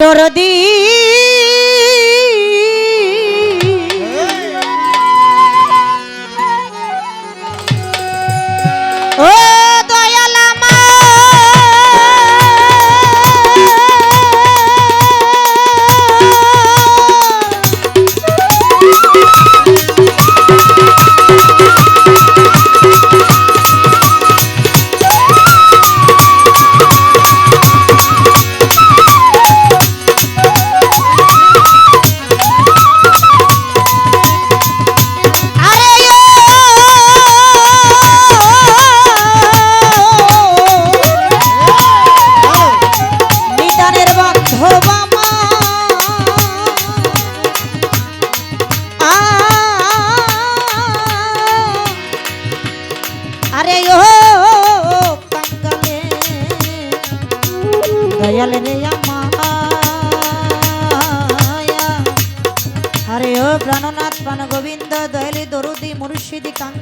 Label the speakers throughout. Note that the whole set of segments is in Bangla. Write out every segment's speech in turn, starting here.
Speaker 1: দরদী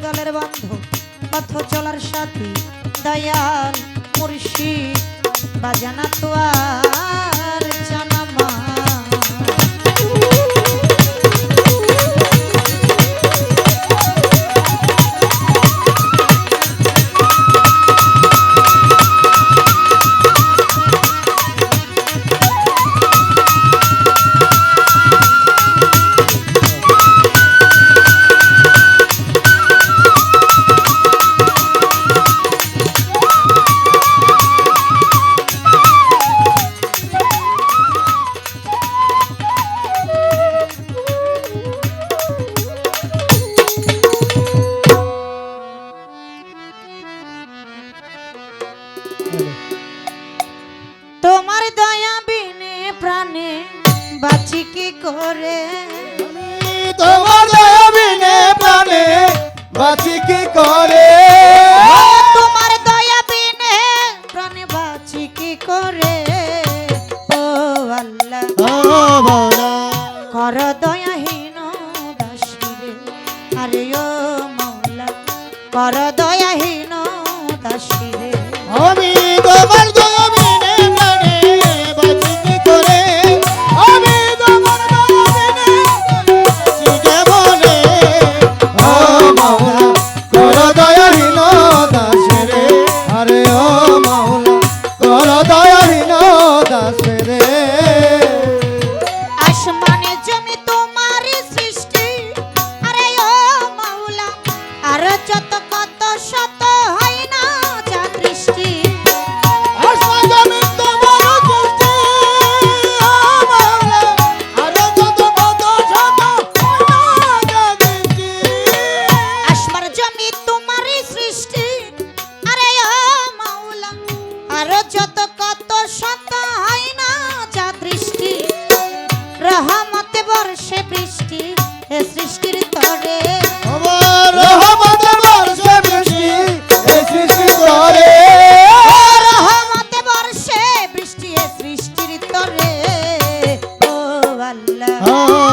Speaker 1: দলের বান্ধব পথ চলার সাথী দয়াল মুর্শিদ বাজানা তোয়া বাঁচি কি করে?
Speaker 2: তোমাদের বিনে প্রাণে বাঁচি কি করে?
Speaker 1: তোমার দয়া বিনে প্রাণে বাঁচি কি করে? ও আল্লাহ। কর দয়াহীন দাসী আরে ও মৌলা কর দয়াহীন
Speaker 2: দয়াহীনা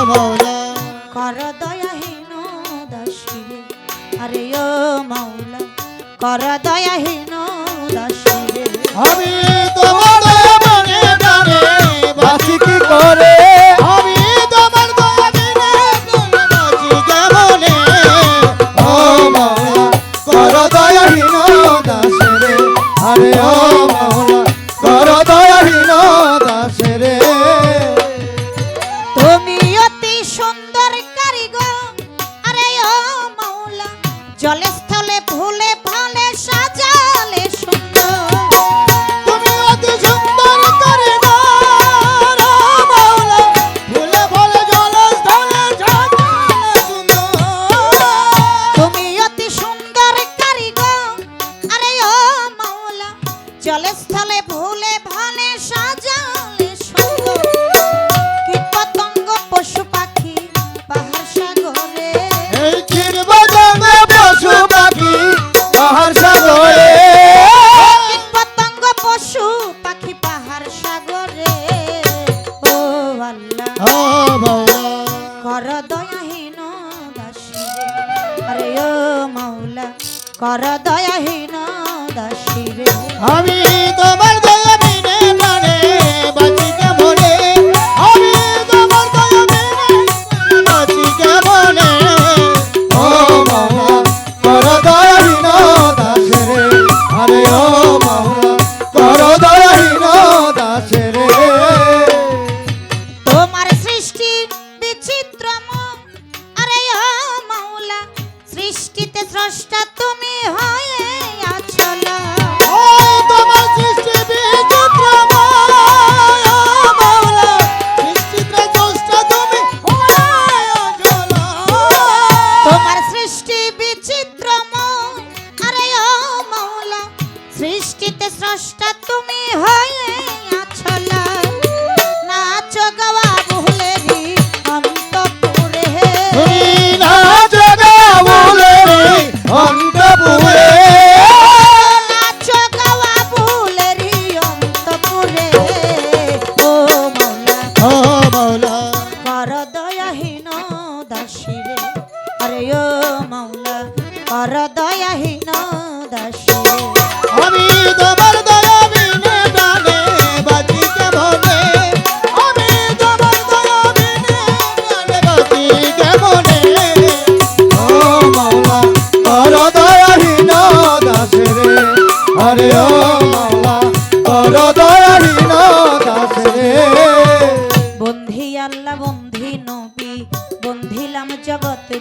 Speaker 2: মৌলা। কর দয়াহীন
Speaker 1: দাসী আরে ও মৌলা কর
Speaker 2: দয়া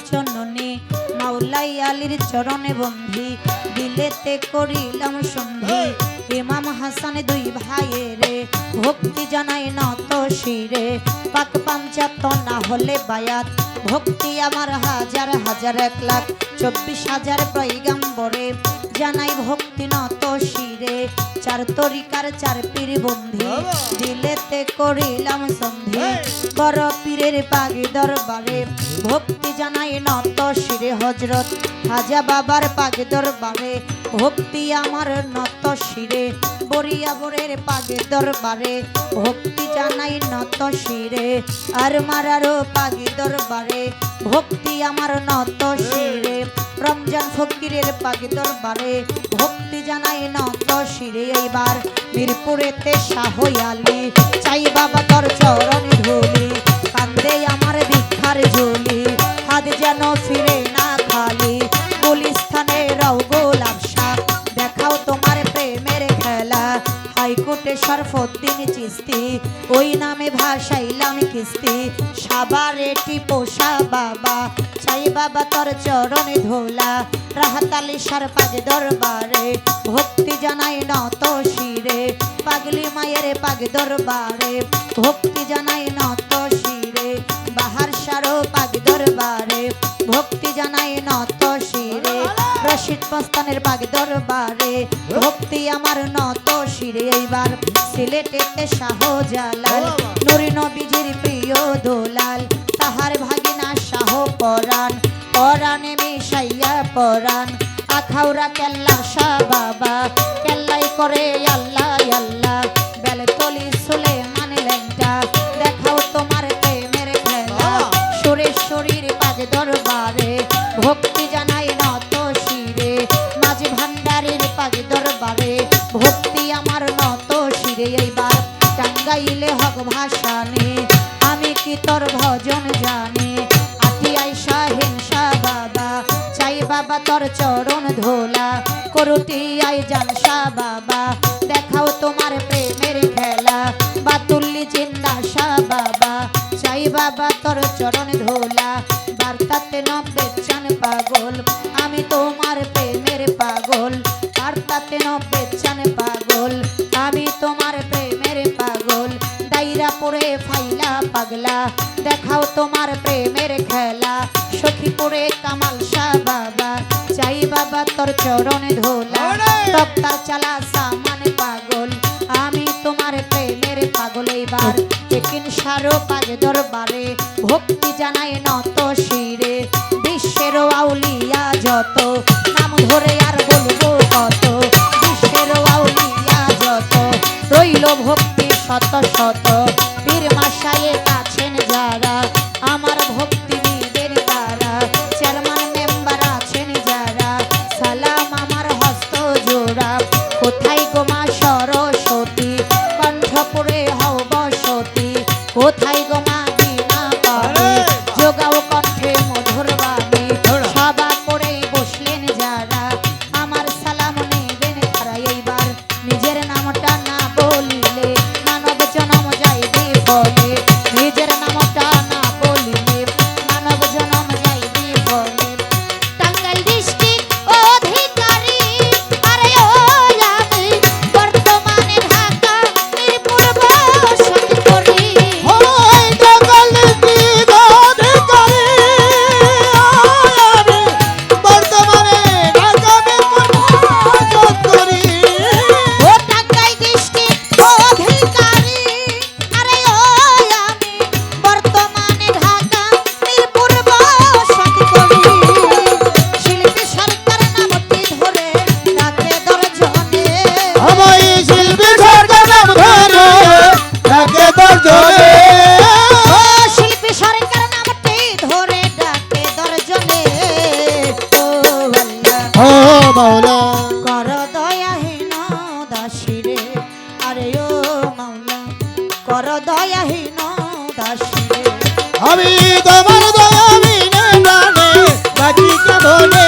Speaker 1: জননী মাওলাই আলীর চরণে বন্ধি দিলেতে করিলাম সন্ধি। ইমাম হাসান দুই ভাইয়েরে ভক্তি জানাই নত শিরে। পাক পাঞ্চাত না হলে বায়াত ভক্তি আমার হাজার হাজার এক লাখ। চব্বিশ হাজার পৈগম্বরে জানাই ভক্তি নত শিরে। চার তরিকার চার পীর বন্ধি দিলেতে করিলাম সন্ধি। বড় পীরের পাগি দরবারে ভক্তি জানাই নত শিরে হজরত হাজা বাবার পাগি দরবারে। ভক্তি আমার নত শিরে বরিয়া বরের পাগি দরবারে। ভক্তি জানাই নত শিরে আর মারারও পাগি দরবারে। ভক্তি আমার নত শিরে। ফকিরের পাগি দরবারে ভক্তি জানাই নত শিরে এইবার। মিরপুরেতে আলি চাই বাবা তোর চরণ ধুলি, কান্দে আমার ভিক্ষার ঝুলি। হাত যেন ফিরে সরফদ্দিন চিস্তি, ওই নামে ভাসাইলাম কিস্তি। সাবারে পোষা বাবা চাই বাবা তোর চরণে ধোলা। রাহাতালি সার পাগে দরবারে, ভক্তি জানাই নত শিরে। পাগলি মায়ের পাগে দরবারে, ভক্তি জানাই নত রশিদ মস্তানের বাগ দরবারে। ভক্তি আমার নত শিরে এইবার। সিলেটেতে শাহজালাল নুরি নবীজির প্রিয় দোলাল। তাহার ভাগিনা শাহ পরাণ পরাণে মিশাইয়া পরাণ। আখাউরা কেল্লা শাহ বাবা কেল্লাই করে আল্লাহ আল্লাহ। করুটি আই জানসা বাবা। দেখাও তোমার প্রেমের খেলা। বাতুল্লি চিন্তা বাবা। চাই বাবা তোর চরণ ধোলা। বার্তাতে নব্বে চান পাগল। আমি তোমার প্রেমের পাগল। বার্তাতে নব্বে চান পাগল। আমি তোমার প্রেমের পাগল। দাইরা পরে ফাইলা পাগলা। দেখাও তোমার প্রেমের খেলা। কামাল শাহ বাবা। তোর চরণে ধোলা। তপ্তা চালা সামান পাগল। আমি তোমার প্রেমের পাগল এইবার একিন সারো পাগে দরবারে ভক্তি জানাই নত শিরে। বিশ্বের আউলিয়া যত কর দয়াহীন দাসিরে
Speaker 2: আমি তোমার দয়া বিনে প্রাণে বাঁচি কেমনে?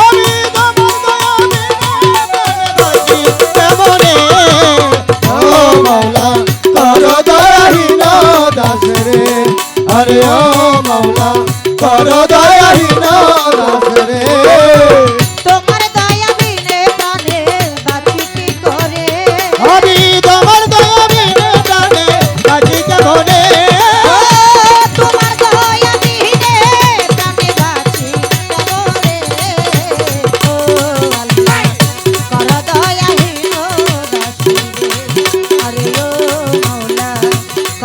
Speaker 2: আমি তোমার দয়া বিনে প্রাণে বাঁচি কেমনে? ও মাওলা কর দয়াহীন দাস
Speaker 1: দাস আরে ও মাওলা কর দয়াহীন দাস।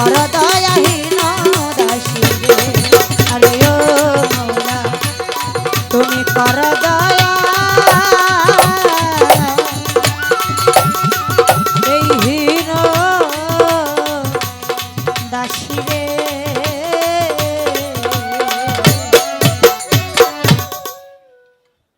Speaker 3: কর